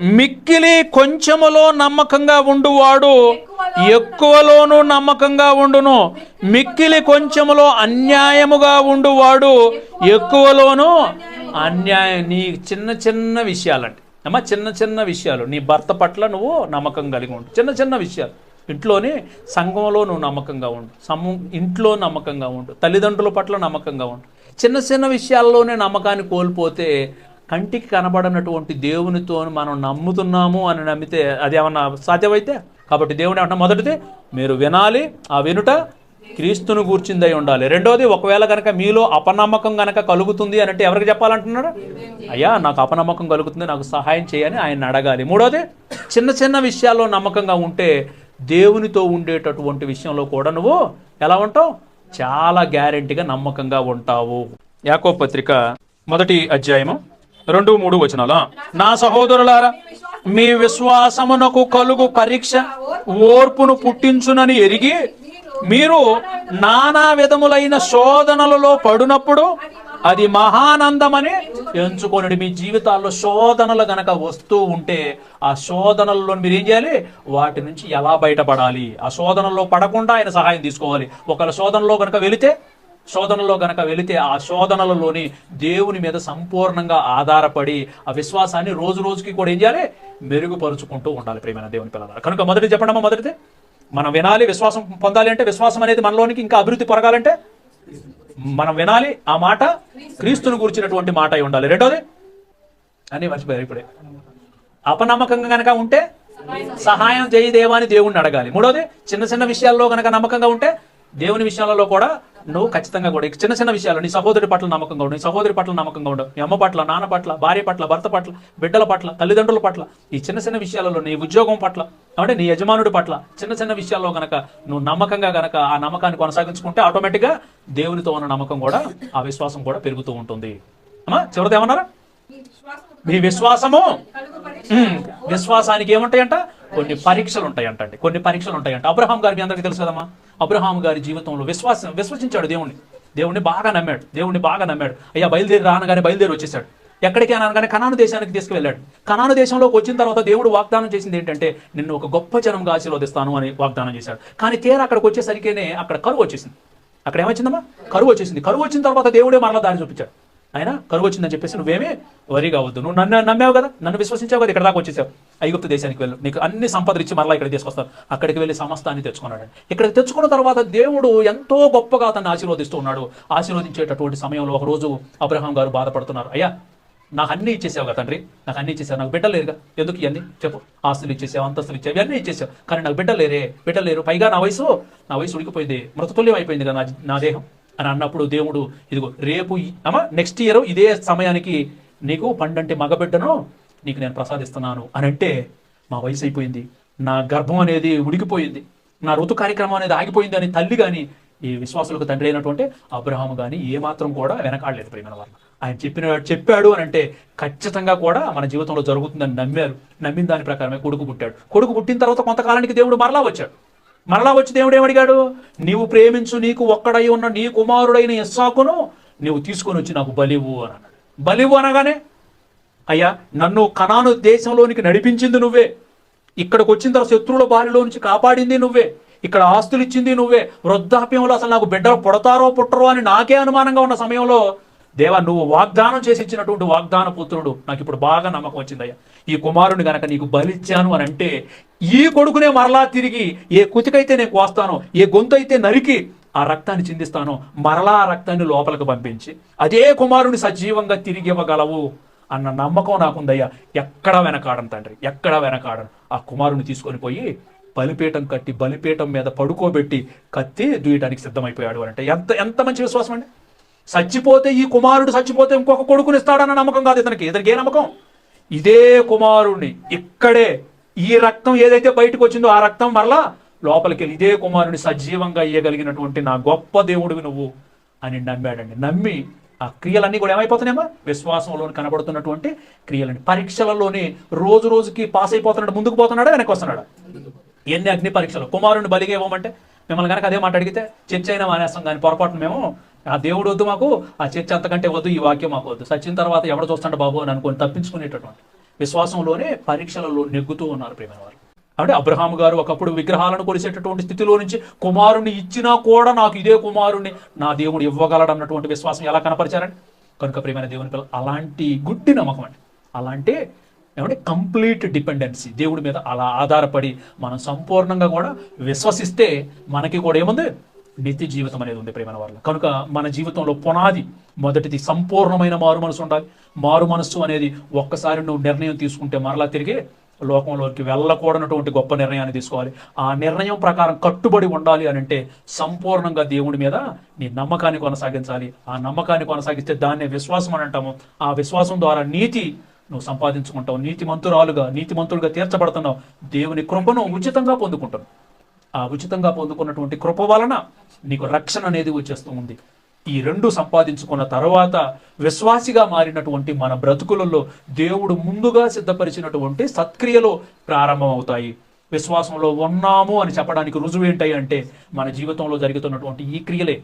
మిక్కిలి కొంచెములో నమ్మకంగా ఉండువాడు ఎక్కువలోనూ నమ్మకంగా ఉండును. మిక్కిలి కొంచెములో అన్యాయముగా ఉండువాడు ఎక్కువలోనూ అన్యాయం. నీ చిన్న చిన్న విషయాలండి అమ్మ చిన్న చిన్న విషయాలు. నీ భర్త పట్ల నువ్వు నమ్మకం కలిగి ఉండు. చిన్న చిన్న విషయాలు. ఇంట్లోనే సంఘంలో నువ్వు నమ్మకంగా ఉండు. సమూ ఇంట్లో నమ్మకంగా ఉండు. తల్లిదండ్రుల పట్ల నమ్మకంగా ఉండు. చిన్న చిన్న విషయాల్లోనే నమ్మకాన్ని కోల్పోతే కంటికి కనబడనటువంటి దేవునితో మనం నమ్ముతున్నాము అని నమ్మితే అది ఏమన్నా సాధ్యమైతే? కాబట్టి దేవుని ఏమన్నా మొదటిది మీరు వినాలి ఆ వినుట క్రీస్తును గూర్చిందై ఉండాలి. రెండోది ఒకవేళ కనుక మీలో అపనమ్మకం కనుక కలుగుతుంది అని అంటే ఎవరికి చెప్పాలంటున్నాడు? అయ్యా నాకు అపనమ్మకం కలుగుతుంది నాకు సహాయం చేయని ఆయన అడగాలి. మూడోది చిన్న చిన్న విషయాల్లో నమ్మకంగా ఉంటే దేవునితో ఉండేటటువంటి విషయంలో కూడా నువ్వు ఎలా ఉంటావు? చాలా గ్యారెంటీగా నమ్మకంగా ఉంటావు. యాకో పత్రిక మొదటి అధ్యాయము రెండు మూడు వచనాల? నా సహోదరులారా మీ విశ్వాసమునకు కలుగు పరీక్ష ఓర్పును పుట్టించునని ఎరిగి మీరు నానా విధములైన శోధనలలో పడినప్పుడు అది మహానందమని ఎంచుకోనండి. మీ జీవితాల్లో శోధనలు గనక వస్తూ ఉంటే ఆ శోధనల్లో మీరు ఏం చేయాలి? వాటి నుంచి ఎలా బయటపడాలి? ఆ శోధనల్లో పడకుండా ఆయన సహాయం తీసుకోవాలి. ఒకవేళ శోధనలో గనక వెళితే శోధనలో గనక వెళితే ఆ శోధనలలోని దేవుని మీద సంపూర్ణంగా ఆధారపడి ఆ విశ్వాసాన్ని రోజు రోజుకి కూడా ఏం చేయాలి? మెరుగుపరుచుకుంటూ ఉండాలి ప్రేమైన దేవుని పిల్లల కనుక మొదటి చెప్పండమ్మా మొదటిది. మనం వినాలి విశ్వాసం పొందాలి అంటే విశ్వాసం అనేది మనలోనికి ఇంకా అభివృద్ధి పొరగాలంటే మనం వినాలి ఆ మాట క్రీస్తుని గురించినటువంటి మాట అయి ఉండాలి. రెండోది అని మర్చిపోయారు ఇప్పుడే. అపనమ్మకంగా గనక ఉంటే సహాయం చేయి దేవా అని దేవుణ్ణి అడగాలి. మూడోది చిన్న చిన్న విషయాల్లో గనక నమ్మకంగా ఉంటే దేవుని విషయాలలో కూడా నువ్వు ఖచ్చితంగా కూడా చిన్న చిన్న విషయాలు నీ సహోదరి పట్ల నమ్మకంగా ఉండు నీ సహోదరి పట్ల నమ్మకంగా ఉండు. నీ అమ్మ పట్ల నాన్న పట్ల భార్య పట్ల భర్త పట్ల బిడ్డల పట్ల తల్లిదండ్రుల పట్ల ఈ చిన్న చిన్న విషయాలలో నీ ఉద్యోగం పట్ల అంటే నీ యజమానుడి పట్ల చిన్న చిన్న విషయాల్లో గనక నువ్వు నమ్మకంగా గనక ఆ నమ్మకాన్ని కొనసాగించుకుంటే ఆటోమేటిక్గా దేవునితో ఉన్న నమ్మకం కూడా ఆ విశ్వాసం కూడా పెరుగుతూ ఉంటుంది. అమ్మా చివరిది ఏమన్నారా? మీ విశ్వాసము విశ్వాసానికి ఏముంటాయంట? కొన్ని పరీక్షలు ఉంటాయంటండి కొన్ని పరీక్షలు ఉంటాయంట అబ్రహాం గారికి అందరికీ తెలుసు కదమ్మా? అబ్రహాం గారి జీవితంలో విశ్వాసం విశ్వసించాడు దేవుణ్ణి. దేవుణ్ణి బాగా నమ్మాడు. దేవుణ్ణి బాగా నమ్మాడు. అయ్యా బయలుదేరి రానగానే బయలుదేరి వచ్చేసాడు ఎక్కడికి అనగానే కనాను దేశానికి తీసుకువెళ్ళాడు. కనాను దేశంలోకి వచ్చిన తర్వాత దేవుడు వాగ్దానం చేసింది ఏంటంటే నిన్ను ఒక గొప్ప జనంగా ఆశీర్వదిస్తాను అని వాగ్దానం చేశాడు. కానీ తీరా అక్కడికి వచ్చేసరికేనే అక్కడ కరువు వచ్చేసింది. అక్కడ ఏమొచ్చిందమ్మా? కరువు వచ్చేసింది. కరువు వచ్చిన తర్వాత దేవుడే మరలా దారి చూపించాడు. ఆయన కరువచ్చిందని చెప్పేసి నువ్వేమీ వరి కావద్దు. నువ్వు నన్ను నమ్మావు కదా? నన్ను విశ్వసించావు కదా? ఇక్కడ దాకా వచ్చేసావు. ఐగుప్తు దేశానికి వెళ్ళు. నీకు అన్ని సంపదలు ఇచ్చి మరలా ఇక్కడ తీసుకొస్తాను అక్కడికి వెళ్ళి సమస్తాన్ని తెచ్చుకున్నాడు. ఇక్కడ తెచ్చుకున్న తర్వాత దేవుడు ఎంతో గొప్పగా అతన్ని ఆశీర్వదిస్తూ ఉన్నాడు. ఆశీర్వదించేటటువంటి సమయంలో ఒక రోజు అబ్రహాం గారు బాధపడుతున్నారు. అయ్యా నాకు అన్ని ఇచ్చేసావు కదా తండ్రి. నాకు అన్ని ఇచ్చేసావు. నాకు బిడ్డలు లేరుగా. ఎందుకు ఇవన్నీ చెప్పు. ఆస్తులు ఇచ్చేసావు అంతస్తులు ఇచ్చావు ఇవన్నీ ఇచ్చేసావు. కానీ నాకు బిడ్డలు లేరే. బిడ్డలు లేరు. పైగా నా వయసు నా వయసు ఉడికిపోయింది. మృతతుల్యం అయిపోయింది కదా నా నా దేహం. అని అన్నప్పుడు దేవుడు ఇదిగో రేపు అమ్మా నెక్స్ట్ ఇయర్ ఇదే సమయానికి నీకు పండంటే మగబిడ్డను నీకు నేను ప్రసాదిస్తున్నాను అని అంటే మా వయసు అయిపోయింది. నా గర్భం అనేది ఉడికిపోయింది. నా ఋతు కార్యక్రమం అనేది ఆగిపోయింది అని తల్లి కానీ ఈ విశ్వాసులకు తండ్రి అయినటువంటి అబ్రహాము కానీ ఏమాత్రం కూడా వెనకాడలేదు ప్రేమల వల్ల. ఆయన చెప్పిన చెప్పాడు అని అంటే ఖచ్చితంగా కూడా మన జీవితంలో జరుగుతుందని నమ్మారు. నమ్మిన దాని ప్రకారమే కొడుకు పుట్టాడు. కొడుకు పుట్టిన తర్వాత కొంతకాలానికి దేవుడు మరలా వచ్చాడు. మరలా వచ్చి దేవుడు ఏమడిగాడు నీవు ప్రేమించు నీకు ఒక్కడై ఉన్న నీ కుమారుడైన ఇస్సాకును నీవు తీసుకొని వచ్చి నాకు బలివు అని అన్నాడు. బలివు అనగానే అయ్యా నన్ను కనాను దేశంలోనికి నడిపించింది నువ్వే. ఇక్కడికి వచ్చిన తర్వాత శత్రువుల బారిలో నుంచి కాపాడింది నువ్వే. ఇక్కడ ఆస్తులు ఇచ్చింది నువ్వే. వృద్ధాప్యంలో అసలు నాకు బిడ్డలు పుడతారో పుట్టరో అని నాకే అనుమానంగా ఉన్న సమయంలో దేవా నువ్వు వాగ్దానం చేసి ఇచ్చినటువంటి వాగ్దాన పుత్రుడు నాకు ఇప్పుడు బాగా నమ్మకం వచ్చిందయ్యా. ఈ కుమారుని గనక నీకు బలిచ్చాను అని అంటే ఈ కొడుకునే మరలా తిరిగి ఏ కుతికైతే నేను కోస్తానో ఏ గొంతు అయితే నరికి ఆ రక్తాన్ని చిందిస్తానో మరలా ఆ రక్తాన్ని లోపలికి పంపించి అదే కుమారుని సజీవంగా తిరిగి ఇవ్వగలవు అన్న నమ్మకం నాకుందయ్యా. ఎక్కడ వెనకాడను తండ్రి ఎక్కడ వెనకాడను? ఆ కుమారుని తీసుకొని పోయి బలిపీఠం కట్టి బలిపీఠం మీద పడుకోబెట్టి కత్తి దూయటానికి సిద్ధమైపోయాడు అని అంటే ఎంత ఎంత మంచి విశ్వాసం అండి. చచ్చిపోతే ఈ కుమారుడు చచ్చిపోతే ఇంకొక కొడుకుని ఇస్తాడన్న నమ్మకం కాదు ఇతనికి. ఇతనికి ఏ నమ్మకం? ఇదే కుమారుణ్ణి ఇక్కడే ఈ రక్తం ఏదైతే బయటకు వచ్చిందో ఆ రక్తం వల్ల లోపలికి వెళ్ళి ఇదే కుమారుని సజీవంగా ఇయ్యగలిగినటువంటి నా గొప్ప దేవుడివి నువ్వు అని నమ్మాడండి. నమ్మి ఆ క్రియలన్నీ కూడా ఏమైపోతున్నాయమ్మా? విశ్వాసంలో కనబడుతున్నటువంటి క్రియలని పరీక్షలలోనే రోజు రోజుకి పాస్ అయిపోతున్నాడు ముందుకు పోతున్నాడా వెనక్కి వస్తున్నాడా? ఎన్ని అగ్ని పరీక్షలు? కుమారుని బలిగా ఇవ్వమంటే? మిమ్మల్ని కనుక అదే మాట అడిగితే చర్చ అయినా మానేస్తాం కానీ పొరపాటున మేము ఆ దేవుడు వద్దు మాకు ఆ చర్చ అంతకంటే వద్దు ఈ వాక్యం మాకు వద్దు. సచ్చిన తర్వాత ఎవడ చూస్తాడు బాబు అని అనుకుని తప్పించుకునేటటువంటి విశ్వాసంలోనే పరీక్షలలో నెగ్గుతూ ఉన్నారు ప్రేమ వారు అంటే అబ్రహాం గారు ఒకప్పుడు విగ్రహాలను కొలిసేటటువంటి స్థితిలో నుంచి కుమారుణ్ణి ఇచ్చినా కూడా నాకు ఇదే కుమారుణ్ణి నా దేవుడు ఇవ్వగలడు అన్నటువంటి విశ్వాసం ఎలా కనపరిచారండి? కనుక ప్రేమైన దేవుని పిల్లలు అలాంటి గుడ్డి నమ్మకం అండి. అలాంటి ఏమంటే కంప్లీట్ డిపెండెన్సీ దేవుడి మీద అలా ఆధారపడి మనం సంపూర్ణంగా కూడా విశ్వసిస్తే మనకి కూడా ఏముంది? నిత్య జీవితం అనేది ఉంది ప్రేమ వల్ల కనుక మన జీవితంలో పునాది మొదటిది సంపూర్ణమైన మారు మనసు ఉండాలి. మారు మనస్సు అనేది ఒక్కసారి నువ్వు నిర్ణయం తీసుకుంటే మరలా తిరిగి లోకంలోకి వెళ్ళకూడనటువంటి గొప్ప నిర్ణయాన్ని తీసుకోవాలి. ఆ నిర్ణయం ప్రకారం కట్టుబడి ఉండాలి అని అంటే సంపూర్ణంగా దేవుడి మీద నీ నమ్మకాన్ని కొనసాగించాలి. ఆ నమ్మకాన్ని కొనసాగిస్తే దాన్నే విశ్వాసం అని అంటాము. ఆ విశ్వాసం ద్వారా నీతి నువ్వు సంపాదించుకుంటావు. నీతి మంత్రులుగా తీర్చబడుతున్నావు. దేవుని కృపను ఉచితంగా పొందుకుంటున్నావు. ఆ ఉచితంగా పొందుకున్నటువంటి కృప వలన నీకు రక్షణ అనేది వచ్చేస్తూ ఉంది. ఈ రెండు సంపాదించుకున్న తర్వాత విశ్వాసిగా మారినటువంటి మన బ్రతుకులలో దేవుడు ముందుగా సిద్ధపరిచినటువంటి సత్క్రియలు ప్రారంభమవుతాయి. విశ్వాసంలో ఉన్నాము అని చెప్పడానికి రుజువు ఏంటాయి అంటే మన జీవితంలో జరుగుతున్నటువంటి ఈ క్రియలే.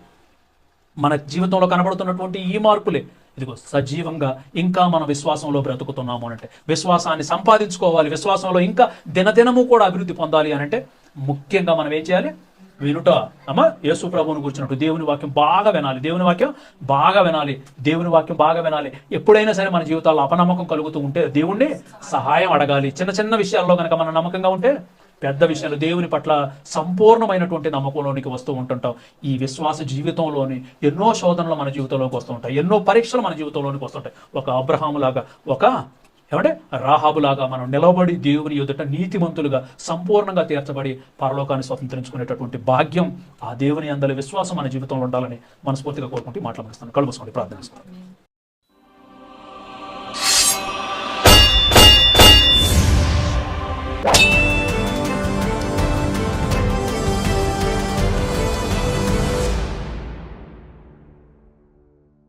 మన జీవితంలో కనబడుతున్నటువంటి ఈ మార్పులే. ఇదిగో సజీవంగా ఇంకా మన విశ్వాసంలో బ్రతుకుతున్నాము అనంటే అంటే విశ్వాసాన్ని సంపాదించుకోవాలి. విశ్వాసంలో ఇంకా దినదినము కూడా అభివృద్ధి పొందాలి అని అంటే ముఖ్యంగా మనం ఏం చేయాలి? వినుట. అమ్మ యేసు ప్రభువుని కూర్చున్నట్టు దేవుని వాక్యం బాగా వినాలి. దేవుని వాక్యం బాగా వినాలి. దేవుని వాక్యం బాగా వినాలి. ఎప్పుడైనా సరే మన జీవితాల్లో అపనమ్మకం కలుగుతూ ఉంటే దేవుణ్ణి సహాయం అడగాలి. చిన్న చిన్న విషయాల్లో కనుక మనం నమ్మకంగా ఉంటే పెద్ద విషయాలు దేవుని పట్ల సంపూర్ణమైనటువంటి నమ్మకంలోనికి వస్తూ ఉంటుంటాం. ఈ విశ్వాస జీవితంలోని ఎన్నో శోధనలు మన జీవితంలోకి వస్తూ ఉంటాయి. ఎన్నో పరీక్షలు మన జీవితంలోనికి వస్తుంటాయి ఒక అబ్రహాము లాగా ఒక ఏమంటే రాహాబులాగా మనం నిలబడి దేవుని ఎదుట నీతిమంతులుగా సంపూర్ణంగా తీర్చబడి పరలోకాన్ని స్వతంత్రించుకునేటటువంటి భాగ్యం ఆ దేవుని అందరి విశ్వాసం మన జీవితంలో ఉండాలని మనస్ఫూర్తిగా కోరుకుంటూ మాట్లాడుతున్నాను కలుపుకోండి ప్రార్థనిస్తాను